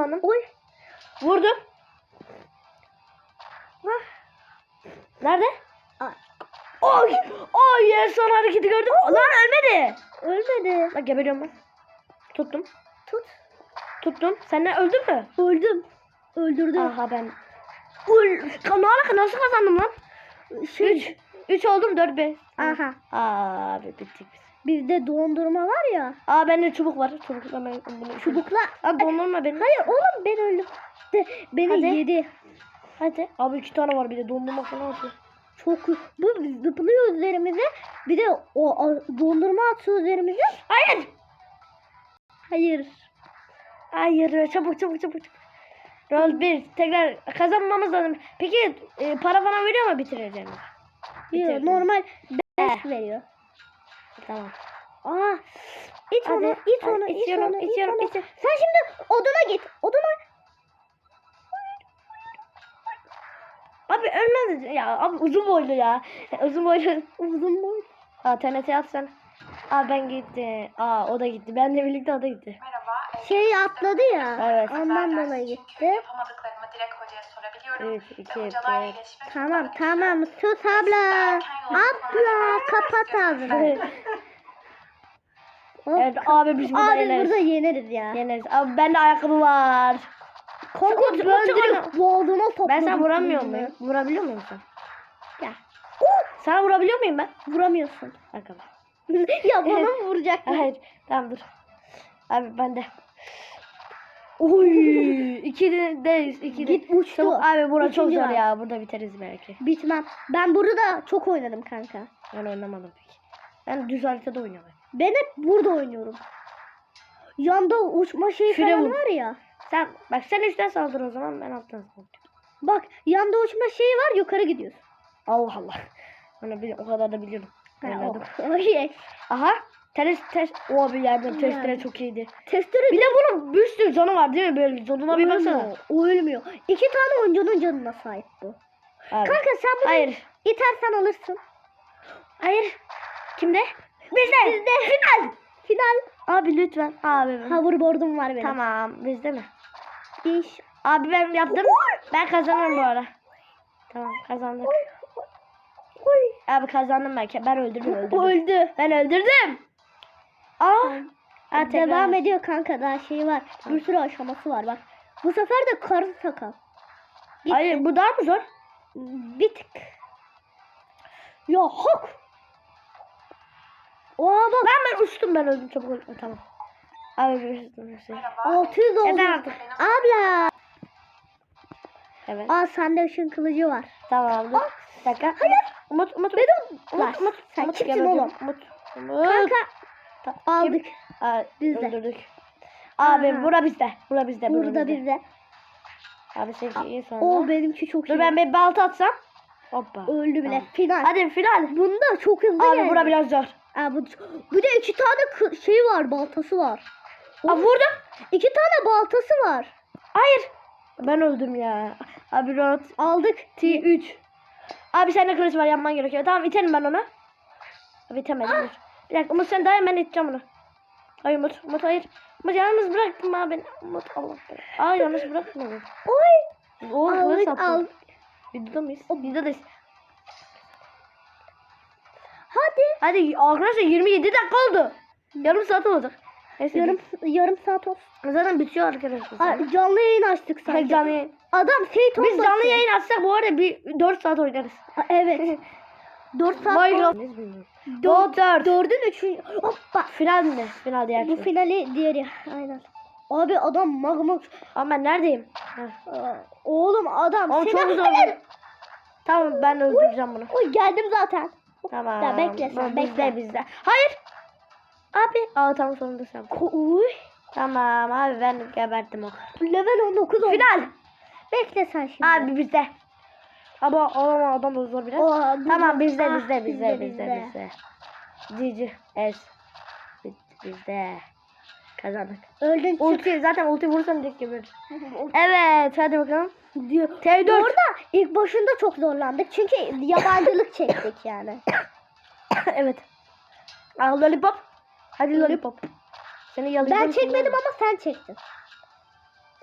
ışınlandım. Oy. Vurdum. Vah. Nerede? Aa, Oy! Oy! En son hareketi gördüm. Lan ölmedi. Ölmedi. Bak geberiyorum ben. Tuttum. Tut. Tuttum. Sen de öldün mü? Öldüm. Öldürdüm. Aha ben. Ul. Ne alaka nasıl kazandım lan? Şey, 3. 3 oldum 4 5. Aha. Abi bittik biz. Bizde dondurma var ya. Aa bende çubuk var. Çubukla ben bunu. Çubukla. Abi dondurma benim. Hayır oğlum ben öldüm. De, beni Hadi. yedi. Hadi. Abi iki tane var bir de dondurma falan atıyor. Çok bu zıplıyor üzerimize. Bir de o, o dondurma atıyor üzerimize. Hayır. Hayır. Hayır çabuk çabuk çabuk. Round 1 tekrar kazanmamız lazım. Peki e, para falan veriyor mu bitireceğimiz? Yok, normal 5 Eh. veriyor. Tamam. Aa, it Hadi, onu, it hadi, onu, it itiyorum, onu, it itiyorum, onu. itiyorum. Sen şimdi oduna git. Oduna. Abi ölmez ya. Abi uzun boylu ya. Uzun boylu. Uzun boy. Aa TNT atsan. Aa ben gitti. Aa o da gitti. Benle birlikte o da gitti. Merhaba. e, Şey atladı ya. Evet. Ondan dolayı gitti. Yapamadıklarımı direkt hocaya sorabiliyorum. Üç, iki, hocalarla Tamam tamam sus abla. Abla kapat ağzını. Evet abi biz burada Abi yeneriz. burada yeneriz ya. Yeneriz. Abi bende ayakkabı var. Kanka oradan. boğazıma topladım. Ben sana vuramıyor muyum? Vurabiliyor muyum sen? Ya. Sana vurabiliyor muyum ben? Vuramıyorsun. Ayakkabı. ya bana mı vuracaksın? Hayır. Tamam dur. Abi bende. Oy, ikideyiz. ikide. Git uçtu. Çabuk, abi bura çok zor var. ya. Burada biteriz belki. Bitmem. Ben burada çok oynadım kanka. Ben oynamadım peki. Ben düz haritada oynuyorum. Ben hep burada oynuyorum. Yanda uçma şeyi Şuraya falan vur. var ya. Sen bak sen üstten saldır o zaman ben alttan saldırıyorum. Bak yanda uçma şeyi var yukarı gidiyorsun. Allah Allah. Onu bil- o kadar da biliyorum. Ha, Oynadım. o, o şey. Aha. Teres test. O bir yerden testere Yani. çok iyiydi. Testere Bir de bunun bir sürü canı var değil mi? Böyle canına bir baksana. ölmüyor. O ölmüyor. İki tane oyuncunun canına sahip bu. Abi. Kanka sen bunu Hayır. itersen alırsın. Hayır. Kimde? Bizde. Bizde. Final. Final. Abi lütfen. Abi. Hoverboard'um var benim. Tamam. Bizde mi? İş. Abi ben yaptım. Ben kazanırım bu ara. Tamam kazandık. Abi kazandım ben. Ben öldürdüm öldürdüm. Öldü. Ben öldürdüm. Aa. Ha, tekrar. Devam ediyor kanka daha şey var. Bir sürü aşaması var bak. Bu sefer de karı sakal. Hayır bu daha mı zor? Bir tık. Ya hok. Oha bak Lan ben uçtum ben öldüm çabuk öldüm. Tamam. Abi bir şey. Merhaba. 600 oldu. Artık. Abla. Evet. Aa sende ışın kılıcı var. Tamam dur. Bir dakika. Hayır. Umut Umut. Benim. Umut Umut. sen Umut, kimsin oğlum? Umut. Umut. Kanka Ta- aldık. Aa, Bizde. Öldürdük. Abi Aha. bura bizde. Bura bizde. bura Burada bizde. Abi seninki iyi sonra. O benimki çok Dur iyi. ben bir balta atsam. Hoppa. Öldü bile. Tamam. Final. Hadi final. Bunda çok hızlı Abi geldi. bura biraz zor. Aa, bu, bu da iki tane şey var baltası var. Aa vurdum. İki tane baltası var. Hayır. Ben öldüm ya. Abi round Aldık. T3. Abi sende kılıç var yapman gerekiyor. Tamam itelim ben onu. Abi itemedim. dur. Bir dakika Umut sen dayan ben iteceğim onu. Hayır Umut. Umut hayır. Umut yalnız bıraktın abi beni. Umut Allah. Aa yalnız bıraktın onu. Oy. Oo kılıç aldık. Videoda mıyız? Videodayız. Hadi. Hadi arkadaşlar 27 dakika oldu. Yarım saat olacak. Neyse Yarım yarım saat olsun. Zaten bitiyor arkadaşlar. Aa, canlı yayın açtık sanki. canlı yayın. Adam Fate Biz canlı yayın açsak bu arada bir 4 saat oynarız. Aa, Evet. 4 saat Minecraft. sonra- Dört. Dört. Dördün üçüncü. Hoppa. Final mi? Final diğer Bu tur. finali diğeri. Aynen. Abi adam magma. Ama ben neredeyim? Ha. Aa, Oğlum adam. Oğlum çok zor. Tamam ben öldüreceğim bunu. Oy geldim zaten. Tamam. Ya bekle sen, Bu Bizde bekle. bizde. Hayır. Abi. Aa tamam sonunda sen. Uy. Tamam abi ben geberttim o. Level 19 oldu. Final. Bekle sen şimdi. Abi bizde. Ama ama adam da zor biraz. Oha, Tamam bizde Ah, bizde bizde bizde bizde. bizde. Cici. Es. Biz- Bizde. Kazandık. Öldün. Ulti zaten ulti vursam direkt geberir. Evet hadi bakalım. Diyor. T4. Orada ilk başında çok zorlandık. Çünkü yabancılık çektik yani. evet. Al lollipop. Hadi lollipop. Seni yalayacağım. Ben çekmedim ama sen çektin.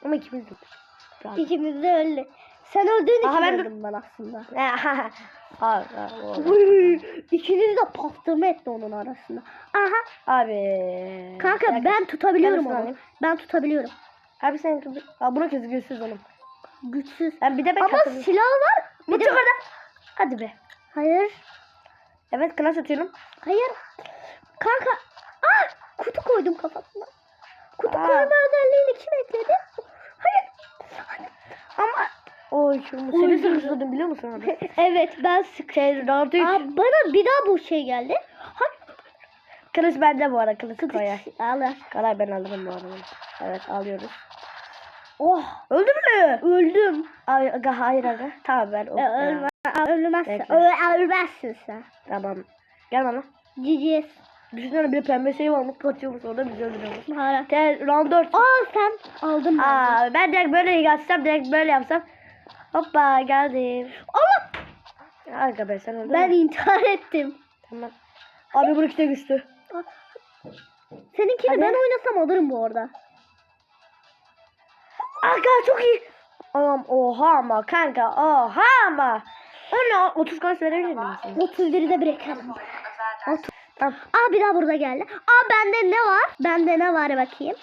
Ama ikimiz de. İkimiz de öldü. Sen öldüğün için ben öldüm ben aslında. İkiniz de pastırma etti onun arasında. Aha. abi. Kanka Bir ben tutabiliyorum onu. Ben tutabiliyorum. Abi sen tut. Aa bunu kız göğsüz oğlum. Güçsüz. Ben bir de ben Ama silah var. Bir Bu de- çok orada. Hadi be. Hayır. Evet klas atıyorum. Hayır. Kanka. Ah! Kutu koydum kafasına. Kutu Aa. koyma özelliğini kim ekledi? Hayır. Ama Oy şu Oy. seni sıkıştırdım biliyor musun abi? Evet ben sık. Round 3. Aa, bana bir daha bu şey geldi. Hayır. Kılıç bende bu arada kılıç koyar. Allah. Kalay ben alırım bu arada. Evet alıyoruz. Oh. Öldü mü? Öldüm. Ay, aga, hayır aga. Tamam ben ölme, ölmezsin. Ölmezsin sen. Tamam. Gel bana. GGS. Düşünsene bir pembe şey var mı kaçıyormuş orada bizi öldürüyormuş. Hala. Te round 4. Aa sen aldın. Aa ben direkt böyle yapsam direkt böyle yapsam. Hoppa geldim. Ama Aga be sen öldün ben mü? intihar ettim. Tamam. Abi bu ikide güçlü. Seninkini Hadi. ben oynasam alırım bu arada. Aga çok iyi. Oğlum oha ama kanka oha ama. O ne? 30 kaç verebilir misin? 31'i de bırakalım. özel ders. Tamam. Aa bir daha burada geldi. Aa bende ne var? Bende ne var bakayım.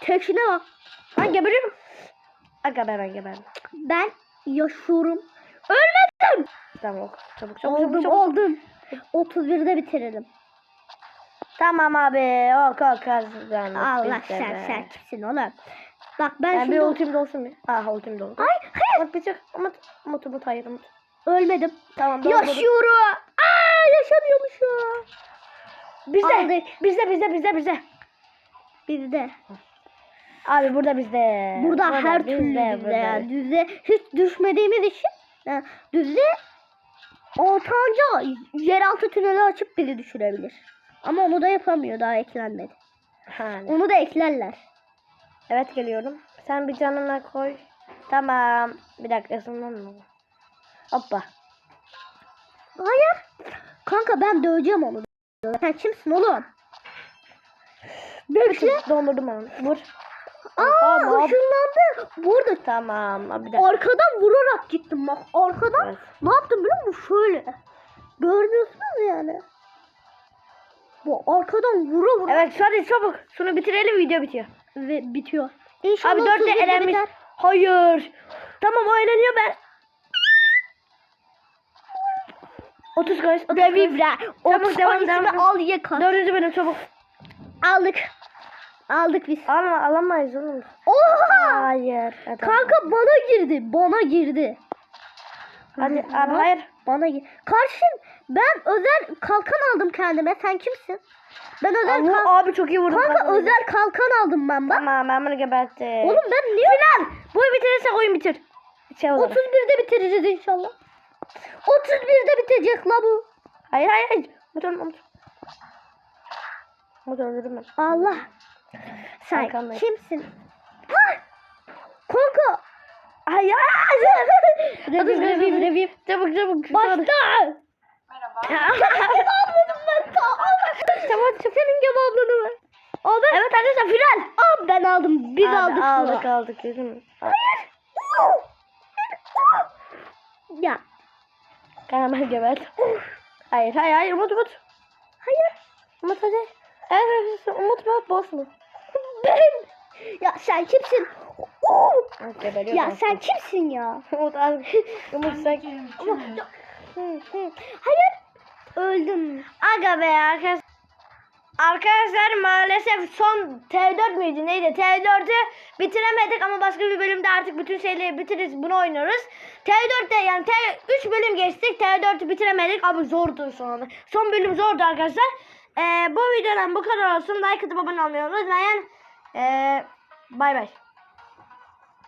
Tekşine bak. Ben geberiyorum. Aga be ben geberdim. Ben yaşıyorum. Ölmedim. Tamam ok. Çabuk çabuk Oldum çabuk çabuk. oldum. 31'de bitirelim. Tamam abi. Ok ok kazandık. Allah be. sen kimsin oğlum? Bak ben, Ben bir şimdi ultim de olsun bir. Aha ultim de oldu. Ay hayır Umut bir çık. Umut. Umut Umut hayır Umut. ölmedim. Tamam doğru. Yaşıyorum. Aa yaşamıyormuşum. Bizde. Aldık. Bizde bizde bizde bizde. Bizde. Abi burada bizde. Burada her türlü bizde burada. yani. Düzde hiç düşmediğimiz için yani düzde ortanca yeraltı tüneli açıp bizi düşürebilir. Ama onu da yapamıyor daha eklenmedi. Yani. Onu da eklerler. Evet geliyorum. Sen bir canına koy. Tamam. Bir dakika ısınmam Hoppa. Hayır. Kanka ben döveceğim onu. Sen kimsin oğlum? Bekle. Dondurdum onu. Vur. Aa Tamam. ışınlandı. Burada Tamam. Bir dakika. arkadan vurarak gittim bak. Arkadan Evet. ne yaptım biliyor musun? Şöyle. Görmüyorsunuz yani. Bu arkadan vura vura Evet hadi çabuk. Şunu bitirelim video bitiyor. ve bitiyor. İnşallah Abi dört de 31'de elenmiş. biter. Hayır. Tamam o eğleniyor ben. 30 kaç. 30 kaç. Devivre. Çabuk, devam, devam, al ye kaç. Dördüncü bölüm çabuk. Aldık. Aldık biz. Alma alamayız oğlum. Oha! Hayır. Hadi. Kanka bana girdi. Bana girdi. Hadi abi hayır. Bana gir. Karşım ben özel kalkan aldım kendime. Sen kimsin? Ben özel Abi, kalkan. abi çok iyi vurdun. Kanka Bak. özel kalkan aldım ben bak. Tamam ben bunu geberttim. Oğlum ben niye? Final. Bunu bitirirsek oyun bitir. Şey olarak. 31'de bitireceğiz inşallah. 31'de bitecek la bu. Hayır hayır hayır. Umut. Umut öldürdüm ben. Allah. Sen Arkandayım. kimsin? Ha! Kanka. Hayır. Reviv reviv reviv. Çabuk çabuk. Başla. Merhaba. Kebabını ben ta Tamam. Senin kebabını ver. Abi. Evet arkadaşlar final. Abi ben aldım. Biz Abi, aldık. Aldık şunu. aldık. Yüzüm. Ya. Kanka ben gebert. Hayır hayır hayır Umut Umut. Hayır. Umut hadi. Evet Umut mu boss mu? Benim. Ya sen kimsin? Ya sen kimsin ya? Umut sen. Ama, hı. Hayır. Öldüm. Aga be arkadaşlar. Arkadaşlar maalesef son T4 müydü neydi? T4'ü bitiremedik ama başka bir bölümde artık bütün şeyleri bitiririz bunu oynuyoruz. T4'te yani T3 bölüm geçtik T4'ü bitiremedik abi zordu anda. Son bölüm zordu arkadaşlar. Ee, bu videodan bu kadar olsun. Like atıp abone olmayı unutmayın. Ee, bay bay.